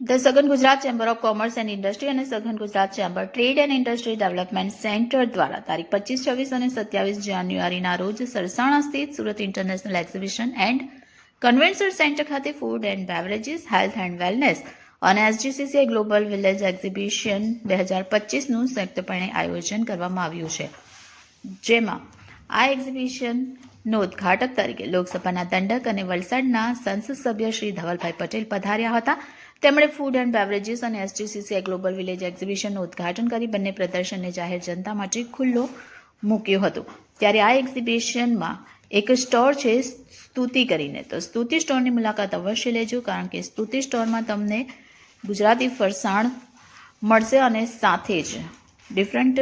The Southern Gujarat chamber of commerce and industry અને Southern Gujarat chamber trade and industry development centre દ્વારા તારીખ પચીસ છવ્વીસ અને સત્યાવીસ જાન્યુઆરીના રોજ સરસાણા સ્થિત Surat international exhibition and convention centre ખાતે food and beverages health and wellness અને એસજીસીસીએ ગ્લોબલ વિલેજ એક્ઝિબિશન બે હજાર પચીસનું સંયુક્તપણે આયોજન કરવામાં આવ્યું છે. જેમાં આ એક્ઝિબિશનનો ઉદ્ઘાટક તરીકે લોકસભાના દંડક અને વલસાડના સંસદ સભ્ય શ્રી ધવલભાઈ પટેલ પધાર્યા હતા. તેમણે ફૂડ એન્ડ બેવરેજીસ અને એસજીસીસી ગ્લોબલ વિલેજ એક્ઝિબિશનનું ઉદ્ઘાટન કરી બંને પ્રદર્શનને જાહેર જનતા માટે ખુલ્લો મૂક્યો હતો. ત્યારે આ એક્ઝિબિશનમાં એક સ્ટોર છે સ્તુતિ કરીને. તો સ્તુતિ સ્ટોરની મુલાકાત અવશ્ય લેજો, કારણ કે સ્તુતિ સ્ટોરમાં તમને ગુજરાતી ફરસાણ મળશે અને સાથે જ ડિફરન્ટ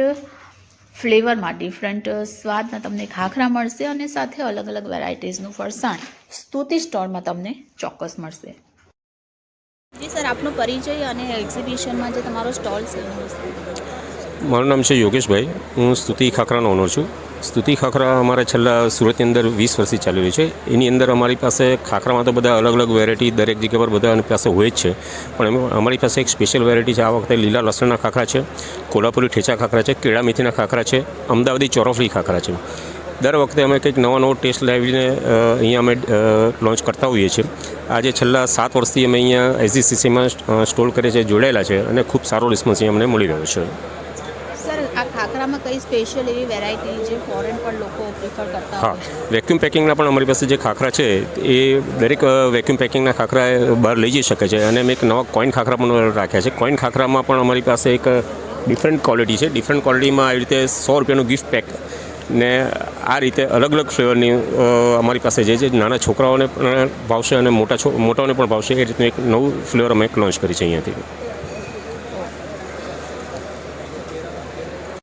ફ્લેવરમાં ડિફરન્ટ સ્વાદના તમને ખાખરા મળશે અને સાથે અલગ અલગ વેરાયટીઝનું ફરસાણ સ્તુતિ સ્ટોરમાં તમને ચોક્કસ મળશે. જી સર, આપનો પરિચય અને એક્ઝિબિશનમાં જે તમારો સ્ટોલ છે. મારું નામ છે યોગેશભાઈ. હું સ્તુતિ ખાખરાનો ઓનર છું. સ્તુતિ ખાખરા અમારે છેલ્લા સુરતની અંદર વીસ વર્ષથી ચાલી રહ્યું છે. એની અંદર અમારી પાસે ખાખરામાં તો બધા અલગ અલગ વેરાયટી દરેક જગ્યા પર બધા પાસે હોય જ છે. પણ અમારી પાસે એક સ્પેશિયલ વેરાયટી છે. આ વખતે લીલા લસણના ખાખરા છે, કોલ્હાપુરી ઠેચા ખાખરા છે, કેળા મેથીના ખાખરા છે, અમદાવાદી ચોરફળી ખાખરા છે. દર વખતે અમે કંઈક નવો નવો ટેસ્ટ લાવીને અહીંયા અમે લોન્ચ કરતા હોઈએ છીએ. આજે છેલ્લા સાત વર્ષથી અમે અહીંયા એસજીસીસીમાં સ્ટોલ કરીએ છીએ જોડાયેલા છે અને ખૂબ સારો રિસ્પોન્સ અહીંયા અમને મળી રહ્યો છે. સર આ ખાખરામાં કઈ સ્પેશિયલ એવી વેરાયટી જે ફોરેન પણ લોકો પ્રિફર કરતા હા વેક્યુમ પેકિંગના પણ અમારી પાસે જે ખાખરા છે એ દરેક વેક્યુમ પેકિંગના ખાખરા બહાર લઈ જઈ શકે છે અને અમે એક નવા કોઈન ખાખરા પણ રાખ્યા છે. કોઈન ખાખરામાં પણ અમારી પાસે એક ડિફરન્ટ ક્વોલિટી છે. ડિફરન્ટ ક્વોલિટીમાં આવી રીતે સો રૂપિયાનું ગિફ્ટ પેક ને આ રીતે અલગ અલગ ફ્લેવરની અમારી પાસે જે છે નાના છોકરાઓને પણ ભાવશે અને મોટા મોટાઓને પણ ભાવશે એ રીતનું એક નવું ફ્લેવર અમે લોન્ચ કરી છે અહીંયાથી.